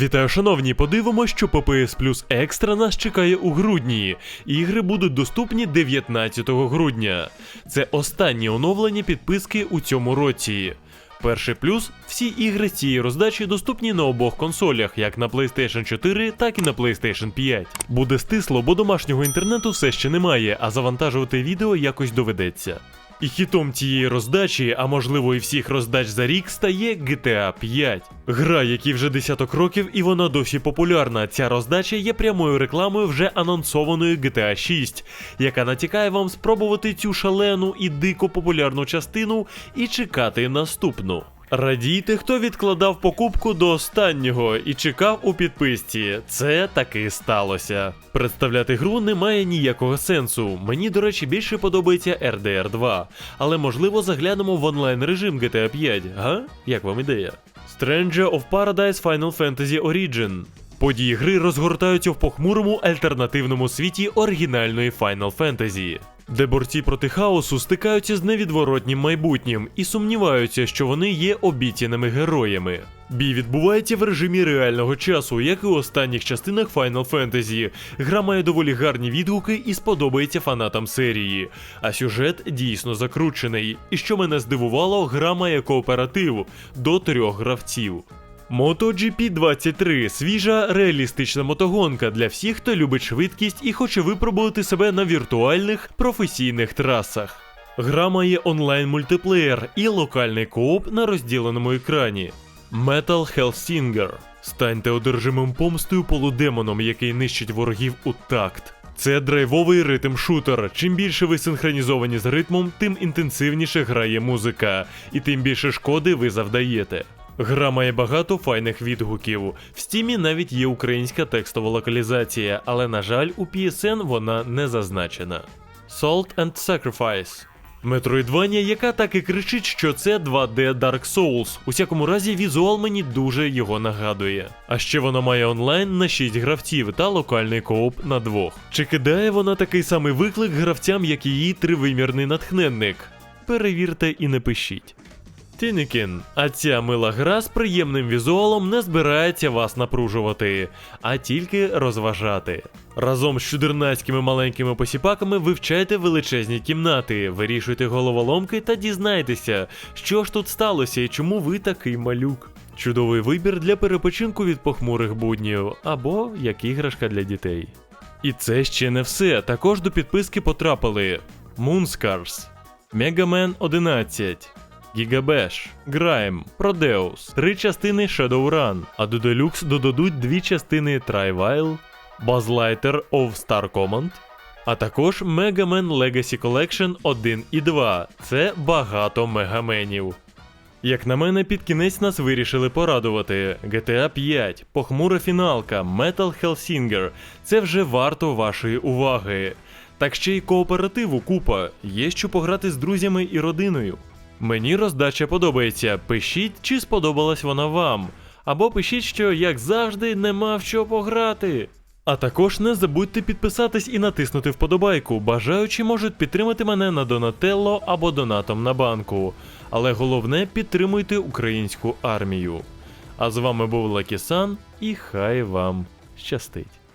Вітаю, шановні! Подивимось, що PS Plus Extra нас чекає у грудні. Ігри будуть доступні 19 грудня. Це останнє оновлення підписки у цьому році. Перший плюс всі ігри цієї роздачі доступні на обох консолях, як на PlayStation 4, так і на PlayStation 5. Буде стисло, бо домашнього інтернету все ще немає, а завантажувати відео якось доведеться. І хітом цієї роздачі, а можливо і всіх роздач за рік, стає GTA 5. Гра, якій вже десяток років, і вона досі популярна. Ця роздача є прямою рекламою вже анонсованої GTA 6, яка натякає вам спробувати цю шалену і дико популярну частину і чекати наступну. Радійте, хто відкладав покупку до останнього і чекав у підписці. Це таки сталося. Представляти гру немає ніякого сенсу. Мені, до речі, більше подобається RDR 2, але можливо заглянемо в онлайн режим GTA 5, га? Як вам ідея? Stranger of Paradise Final Fantasy Origin. Події гри розгортаються в похмурому альтернативному світі оригінальної Final Fantasy, де борці проти хаосу стикаються з невідворотнім майбутнім і сумніваються, що вони є обіцяними героями. Бій відбувається в режимі реального часу, як і у останніх частинах Final Fantasy. Гра має доволі гарні відгуки і сподобається фанатам серії. А сюжет дійсно закручений. І що мене здивувало, гра має кооператив до трьох гравців. MotoGP 23 свіжа реалістична мотогонка для всіх, хто любить швидкість і хоче випробувати себе на віртуальних професійних трасах. Гра має онлайн мультиплеєр і локальний кооп на розділеному екрані. Metal Hellsinger. Станьте одержимим помстою полудемоном, який нищить ворогів у такт. Це драйвовий ритм шутер. Чим більше ви синхронізовані з ритмом, тим інтенсивніше грає музика, і тим більше шкоди ви завдаєте. Гра має багато файних відгуків. В стімі навіть є українська текстова локалізація, але, на жаль, у PSN вона не зазначена. Salt and Sacrifice. Метроїдванія, яка так і кричить, що це 2D Dark Souls. У всякому разі, візуал мені дуже його нагадує. А ще вона має онлайн на 6 гравців та локальний кооп на двох. Чи кидає вона такий самий виклик гравцям, як її тривимірний натхненник? Перевірте і не пишіть. Тінікін, а ця мила гра з приємним візуалом не збирається вас напружувати, а тільки розважати. Разом з чудернацькими маленькими посіпаками вивчайте величезні кімнати, вирішуйте головоломки та дізнайтеся, що ж тут сталося і чому ви такий малюк. Чудовий вибір для перепочинку від похмурих буднів або як іграшка для дітей. І це ще не все. Також до підписки потрапили Moonscars, Mega Man 11. Гігабеш, Грайм, Продеус, три частини Shadowrun, а до Deluxe додадуть дві частини Trivial, Buzzlighter of Star Command, а також Mega Man Legacy Collection 1 і 2. Це багато мегаменів. Як на мене, під кінець нас вирішили порадувати. GTA 5, похмура фіналка, Metal Hellsinger – це вже варто вашої уваги. Так ще й кооперативу купа, є що пограти з друзями і родиною. Мені роздача подобається. Пишіть, чи сподобалась вона вам. Або пишіть, що, як завжди, нема в що пограти. А також не забудьте підписатись і натиснути вподобайку. Бажаючі можуть підтримати мене на Донателло або донатом на банку. Але головне підтримуйте українську армію. А з вами був Лакісан, і хай вам щастить.